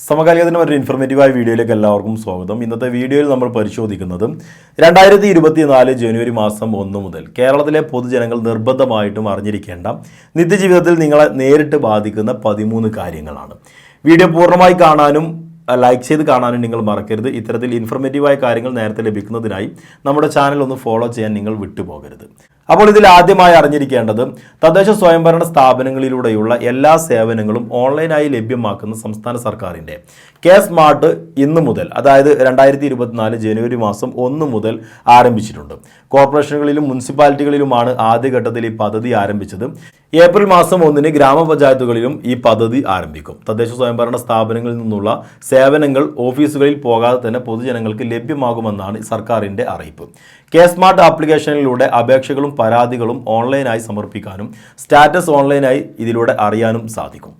സമകാലികത്തിന് ഒരു ഇൻഫർമേറ്റീവായ വീഡിയോയിലേക്ക് എല്ലാവർക്കും സ്വാഗതം. ഇന്നത്തെ വീഡിയോയിൽ നമ്മൾ പരിശോധിക്കുന്നത് രണ്ടായിരത്തി ഇരുപത്തിനാല് ജനുവരി മാസം ഒന്ന് മുതൽ കേരളത്തിലെ പൊതുജനങ്ങൾ നിർബന്ധമായിട്ടും അറിഞ്ഞിരിക്കേണ്ട നിത്യജീവിതത്തിൽ നിങ്ങളെ നേരിട്ട് ബാധിക്കുന്ന പതിമൂന്ന് കാര്യങ്ങളാണ്. വീഡിയോ പൂർണമായി കാണാനും ലൈക്ക് ചെയ്ത് കാണാനും നിങ്ങൾ മറക്കരുത്. ഇത്തരത്തിൽ ഇൻഫർമേറ്റീവായ കാര്യങ്ങൾ നേരത്തെ ലഭിക്കുന്നതിനായി നമ്മുടെ ചാനൽ ഒന്ന് ഫോളോ ചെയ്യാൻ നിങ്ങൾ വിട്ടുപോകരുത്. അപ്പോൾ ഇതിൽ ആദ്യമായി അറിഞ്ഞിരിക്കേണ്ടത് തദ്ദേശ സ്വയംഭരണ സ്ഥാപനങ്ങളിലൂടെയുള്ള എല്ലാ സേവനങ്ങളും ഓൺലൈനായി ലഭ്യമാക്കുന്ന സംസ്ഥാന സർക്കാരിന്റെ. കെ സ്മാർട്ട് ഇന്ന് മുതൽ അതായത് രണ്ടായിരത്തി ഇരുപത്തിനാല് ജനുവരി മാസം ഒന്ന് മുതൽ ആരംഭിച്ചിട്ടുണ്ട്. കോർപ്പറേഷനുകളിലും മുനിസിപ്പാലിറ്റികളിലുമാണ് ആദ്യഘട്ടത്തിൽ ഈ പദ്ധതി ആരംഭിച്ചത്. ഏപ്രിൽ മാസം ഒന്നിന് ഗ്രാമപഞ്ചായത്തുകളിലും ഈ പദ്ധതി ആരംഭിക്കും. തദ്ദേശ സ്വയംഭരണ സ്ഥാപനങ്ങളിൽ നിന്നുള്ള സേവനങ്ങൾ ഓഫീസുകളിൽ പോകാതെ തന്നെ പൊതുജനങ്ങൾക്ക് ലഭ്യമാകുമെന്നാണ് സർക്കാരിന്റെ അറിയിപ്പ്. കെ സ്മാർട്ട് ആപ്ലിക്കേഷനിലൂടെ അപേക്ഷകളും പരാതികളും ഓൺലൈനായി സമർപ്പിക്കാനും സ്റ്റാറ്റസ് ഓൺലൈനായി ഇതിലൂടെ അറിയാനും സാധിക്കും.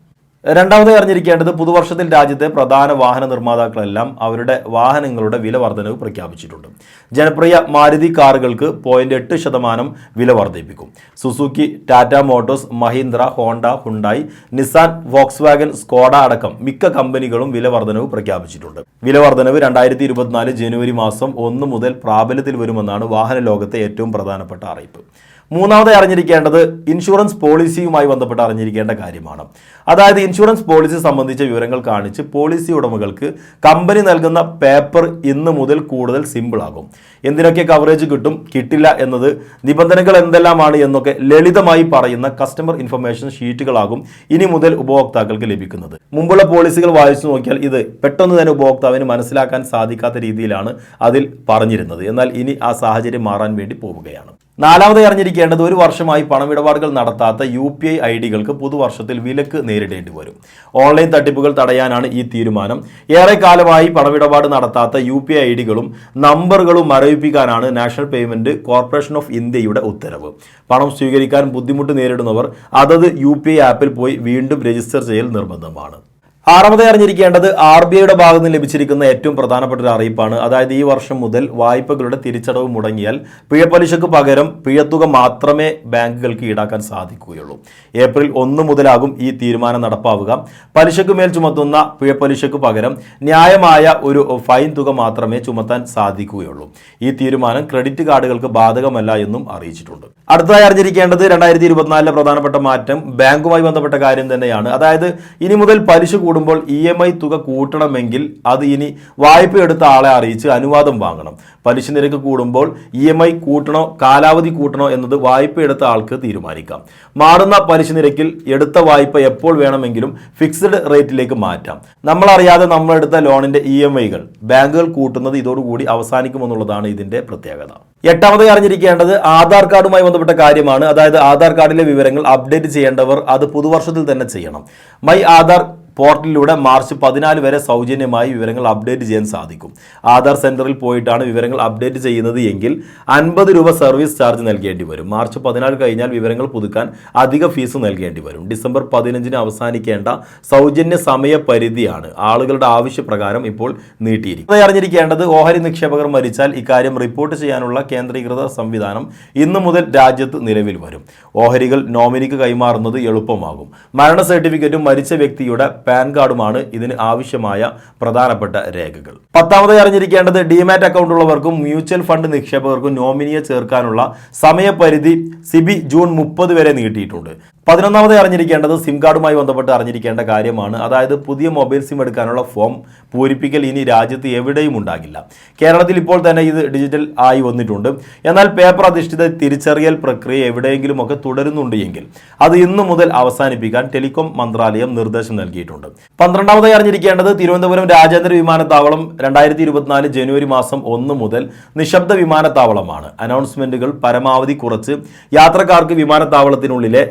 രണ്ടാമതായി അറിഞ്ഞിരിക്കേണ്ടത് പുതുവർഷത്തിൽ രാജ്യത്തെ പ്രധാന വാഹന നിർമ്മാതാക്കളെല്ലാം അവരുടെ വാഹനങ്ങളുടെ വില വർധനവ് പ്രഖ്യാപിച്ചിട്ടുണ്ട്. ജനപ്രിയ മാരുതി കാറുകൾക്ക് പോയിന്റ് എട്ട് ശതമാനം വില വർദ്ധിപ്പിക്കും. Suzuki Tata Motors Mahindra Honda Hyundai Nissan Volkswagen Skoda അടക്കം മിക്ക കമ്പനികളും വില വർധനവ് പ്രഖ്യാപിച്ചിട്ടുണ്ട്. വില വർധനവ് രണ്ടായിരത്തി ഇരുപത്തിനാല് ജനുവരി മാസം ഒന്ന് മുതൽ പ്രാബല്യത്തിൽ വരുമെന്നാണ് വാഹന ലോകത്തെ ഏറ്റവും പ്രധാനപ്പെട്ട അറിയിപ്പ്. മൂന്നാമതായി അറിഞ്ഞിരിക്കേണ്ടത് ഇൻഷുറൻസ് പോളിസിയുമായി ബന്ധപ്പെട്ട് അറിഞ്ഞിരിക്കേണ്ട കാര്യമാണ്. അതായത് ഇൻഷുറൻസ് പോളിസി സംബന്ധിച്ച വിവരങ്ങൾ കാണിച്ച് പോളിസി ഉടമകൾക്ക് കമ്പനി നൽകുന്ന പേപ്പർ ഇന്ന് മുതൽ കൂടുതൽ സിമ്പിൾ ആകും. എന്തിനൊക്കെ കവറേജ് കിട്ടും കിട്ടില്ല എന്നത് നിബന്ധനകൾ എന്തെല്ലാമാണ് എന്നൊക്കെ ലളിതമായി പറയുന്ന കസ്റ്റമർ ഇൻഫർമേഷൻ ഷീറ്റുകളാകും ഇനി മുതൽ ഉപഭോക്താക്കൾക്ക് ലഭിക്കുന്നത്. മുമ്പുള്ള പോളിസികൾ വായിച്ചു നോക്കിയാൽ ഇത് പെട്ടെന്ന് തന്നെ ഉപഭോക്താവിന് മനസ്സിലാക്കാൻ സാധിക്കാത്ത രീതിയിലാണ് അതിൽ പറഞ്ഞിരുന്നത്. എന്നാൽ ഇനി ആ സാഹചര്യം മാറാൻ വേണ്ടി പോവുകയാണ്. നാലാമതായി അറിഞ്ഞിരിക്കേണ്ടത് ഒരു വർഷമായി പണമിടപാടുകൾ നടത്താത്ത യു പി ഐ ഐ ഡികൾക്ക് പുതുവർഷത്തിൽ വിലക്ക് നേരിടേണ്ടി വരും. ഓൺലൈൻ തട്ടിപ്പുകൾ തടയാനാണ് ഈ തീരുമാനം. ഏറെക്കാലമായി പണമിടപാട് നടത്താത്ത യു പി ഐ ഐ ഡികളും നമ്പറുകളും മരവിപ്പിക്കാനാണ് നാഷണൽ പേയ്മെന്റ് കോർപ്പറേഷൻ ഓഫ് ഇന്ത്യയുടെ ഉത്തരവ്. പണം സ്വീകരിക്കാൻ ബുദ്ധിമുട്ട് നേരിടുന്നവർ അതത് യു പി ഐ ആപ്പിൽ പോയി വീണ്ടും രജിസ്റ്റർ ചെയ്യൽ നിർബന്ധമാണ്. ആറാമതായി അറിഞ്ഞിരിക്കേണ്ടത് ആർ ബി ഐയുടെ ഭാഗത്ത് നിന്ന് ലഭിച്ചിരിക്കുന്ന ഏറ്റവും പ്രധാനപ്പെട്ട ഒരു അറിയിപ്പാണ്. അതായത് ഈ വർഷം മുതൽ വായ്പകളുടെ തിരിച്ചടവ് മുടങ്ങിയാൽ പിഴപ്പലിശക്ക് പകരം പിഴത്തുക മാത്രമേ ബാങ്കുകൾക്ക് ഈടാക്കാൻ സാധിക്കുകയുള്ളൂ. ഏപ്രിൽ ഒന്ന് മുതലാകും ഈ തീരുമാനം നടപ്പാവുക. പലിശക്ക് മേൽ ചുമത്തുന്ന പിഴപ്പലിശക്ക് പകരം ന്യായമായ ഒരു ഫൈൻ തുക മാത്രമേ ചുമത്താൻ സാധിക്കുകയുള്ളൂ. ഈ തീരുമാനം ക്രെഡിറ്റ് കാർഡുകൾക്ക് ബാധകമല്ല എന്നും അറിയിച്ചിട്ടുണ്ട്. അടുത്തതായി അറിഞ്ഞിരിക്കേണ്ടത് രണ്ടായിരത്തി ഇരുപത്തിനാലിലെ പ്രധാനപ്പെട്ട മാറ്റം ബാങ്കുമായി ബന്ധപ്പെട്ട കാര്യം തന്നെയാണ്. അതായത് ഇനി മുതൽ പലിശ കൂടുമ്പോൾ ഇ എം ഐ തുക കൂട്ടണമെങ്കിൽ അത് ഇനി വായ്പ എടുത്ത ആളെ അറിയിച്ച് അനുവാദം വാങ്ങണം. പലിശ നിരക്ക് കൂടുമ്പോൾ ഇ എം ഐ കൂട്ടണോ കാലാവധി കൂട്ടണോ എന്നത് വായ്പ എടുത്ത ആൾക്ക് തീരുമാനിക്കാം. മാറുന്ന പലിശ നിരക്കിൽ എടുത്ത വായ്പ എപ്പോൾ വേണമെങ്കിലും ഫിക്സഡ് റേറ്റിലേക്ക് മാറ്റാം. നമ്മളറിയാതെ നമ്മളെടുത്ത ലോണിന്റെ ഇ എം ഐകൾ ബാങ്കുകൾ കൂട്ടുന്നത് ഇതോടുകൂടി അവസാനിക്കുമെന്നുള്ളതാണ് ഇതിന്റെ പ്രത്യേകത. എട്ടാമത് അറിഞ്ഞിരിക്കേണ്ടത് ആധാർ കാർഡുമായി ബന്ധപ്പെട്ട കാര്യമാണ്. അതായത് ആധാർ കാർഡിലെ വിവരങ്ങൾ അപ്ഡേറ്റ് ചെയ്യേണ്ടവർ അത് പുതുവർഷത്തിൽ തന്നെ ചെയ്യണം. മൈ ആധാർ പോർട്ടലിലൂടെ മാർച്ച് പതിനാല് വരെ സൗജന്യമായി വിവരങ്ങൾ അപ്ഡേറ്റ് ചെയ്യാൻ സാധിക്കും. ആധാർ സെന്ററിൽ പോയിട്ടാണ് വിവരങ്ങൾ അപ്ഡേറ്റ് ചെയ്യുന്നത് എങ്കിൽ അൻപത് രൂപ സർവീസ് ചാർജ് നൽകേണ്ടി വരും. മാർച്ച് പതിനാല് കഴിഞ്ഞാൽ വിവരങ്ങൾ പുതുക്കാൻ അധിക ഫീസ് നൽകേണ്ടി വരും. ഡിസംബർ പതിനഞ്ചിന് അവസാനിക്കേണ്ട സൗജന്യ സമയപരിധിയാണ് ആളുകളുടെ ആവശ്യപ്രകാരം ഇപ്പോൾ നീട്ടിയിരിക്കുന്നത് അറിഞ്ഞിരിക്കേണ്ടത് ഓഹരി നിക്ഷേപകർ മരിച്ചാൽ ഇക്കാര്യം റിപ്പോർട്ട് ചെയ്യാനുള്ള കേന്ദ്രീകൃത സംവിധാനം ഇന്നു മുതൽ രാജ്യത്ത് നിലവിൽ വരും. ഓഹരികൾ നോമിനിക്ക് കൈമാറുന്നത് എളുപ്പമാകും. മരണ സർട്ടിഫിക്കറ്റും മരിച്ച വ്യക്തിയുടെ പാൻ കാർഡുമാണ് ഇതിന് ആവശ്യമായ പ്രധാനപ്പെട്ട രേഖകൾ. പത്താമതായി അറിഞ്ഞിരിക്കേണ്ടത് ഡിമാറ്റ് അക്കൗണ്ട് ഉള്ളവർക്കും മ്യൂച്വൽ ഫണ്ട് നിക്ഷേപകർക്കും നോമിനിയെ ചേർക്കാനുള്ള സമയപരിധി സിബി ജൂൺ മുപ്പത് വരെ നീട്ടിയിട്ടുണ്ട്. പതിനൊന്നാമതായി അറിഞ്ഞിരിക്കേണ്ടത് സിം കാർഡുമായി ബന്ധപ്പെട്ട് അറിഞ്ഞിരിക്കേണ്ട കാര്യമാണ്. അതായത് പുതിയ മൊബൈൽ സിം എടുക്കാനുള്ള ഫോം പൂരിപ്പിക്കൽ ഇനി രാജ്യത്ത് എവിടെയും ഉണ്ടാകില്ല. കേരളത്തിൽ ഇപ്പോൾ തന്നെ ഇത് ഡിജിറ്റൽ ആയി വന്നിട്ടുണ്ട്. എന്നാൽ പേപ്പർ അധിഷ്ഠിത തിരിച്ചറിയൽ പ്രക്രിയ എവിടെയെങ്കിലുമൊക്കെ തുടരുന്നുണ്ട് എങ്കിൽ അത് ഇന്നു മുതൽ അവസാനിപ്പിക്കാൻ ടെലികോം മന്ത്രാലയം നിർദ്ദേശം നൽകിയിട്ടുണ്ട്. പന്ത്രണ്ടാമതായി അറിഞ്ഞിരിക്കേണ്ടത് തിരുവനന്തപുരം രാജ്യാന്തര വിമാനത്താവളം രണ്ടായിരത്തി ഇരുപത്തിനാല് ജനുവരി മാസം ഒന്ന് മുതൽ നിശബ്ദ വിമാനത്താവളമാണ്. അനൗൺസ്മെന്റുകൾ പരമാവധി കുറച്ച്. യാത്രക്കാർക്ക് വിമാനത്താവളത്തിനുള്ളിലെ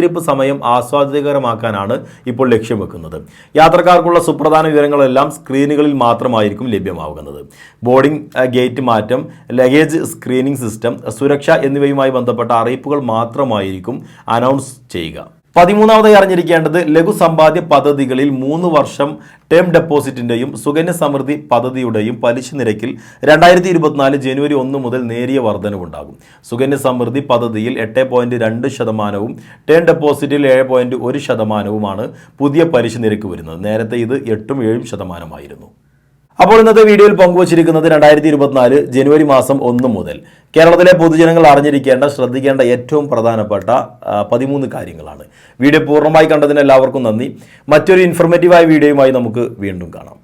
കാത്തിരിപ്പ് സമയം ആസ്വാദ്യകരമാക്കാനാണ് ഇപ്പോൾ ലക്ഷ്യം വെക്കുന്നത്. യാത്രക്കാർക്കുള്ള സുപ്രധാന വിവരങ്ങളെല്ലാം സ്ക്രീനുകളിൽ മാത്രമായിരിക്കും ലഭ്യമാകുന്നത് ബോർഡിംഗ് ഗേറ്റ് മാറ്റം ലഗേജ് സ്ക്രീനിംഗ് സിസ്റ്റം സുരക്ഷ എന്നിവയുമായി ബന്ധപ്പെട്ട അറിയിപ്പുകൾ മാത്രമായിരിക്കും അനൗൺസ് ചെയ്യുക. പതിമൂന്നാമതായി അറിഞ്ഞിരിക്കേണ്ടത് ലഘു സമ്പാദ്യ പദ്ധതികളിൽ മൂന്ന് വർഷം ടേം ഡെപ്പോസിറ്റിന്റെയും സുകന്യ സമൃദ്ധി പദ്ധതിയുടെയും പലിശ നിരക്കിൽ രണ്ടായിരത്തി ഇരുപത്തിനാല് ജനുവരി ഒന്ന് മുതൽ നേരിയ വർധനവുണ്ടാകും. സുകന്യ സമൃദ്ധി പദ്ധതിയിൽ എട്ട് പോയിന്റ് രണ്ട് ശതമാനവും ടേം ഡെപ്പോസിറ്റിൽ ഏഴ് പോയിന്റ് ഒരു ശതമാനവുമാണ് പുതിയ പലിശ നിരക്ക് വരുന്നത്. നേരത്തെ ഇത് എട്ടും ഏഴും ശതമാനമായിരുന്നു. അപ്പോൾ ഇന്നത്തെ വീഡിയോയിൽ പങ്കുവച്ചിരിക്കുന്നത് രണ്ടായിരത്തി ഇരുപത്തിനാല് ജനുവരി മാസം ഒന്ന് മുതൽ. കേരളത്തിലെ പൊതുജനങ്ങൾ അറിഞ്ഞിരിക്കേണ്ട ശ്രദ്ധിക്കേണ്ട ഏറ്റവും പ്രധാനപ്പെട്ട പതിമൂന്ന് കാര്യങ്ങളാണ്. വീഡിയോ പൂർണമായി കണ്ടതിന് എല്ലാവർക്കും നന്ദി. മറ്റൊരു ഇൻഫർമേറ്റീവായ വീഡിയോയുമായി നമുക്ക് വീണ്ടും കാണാം.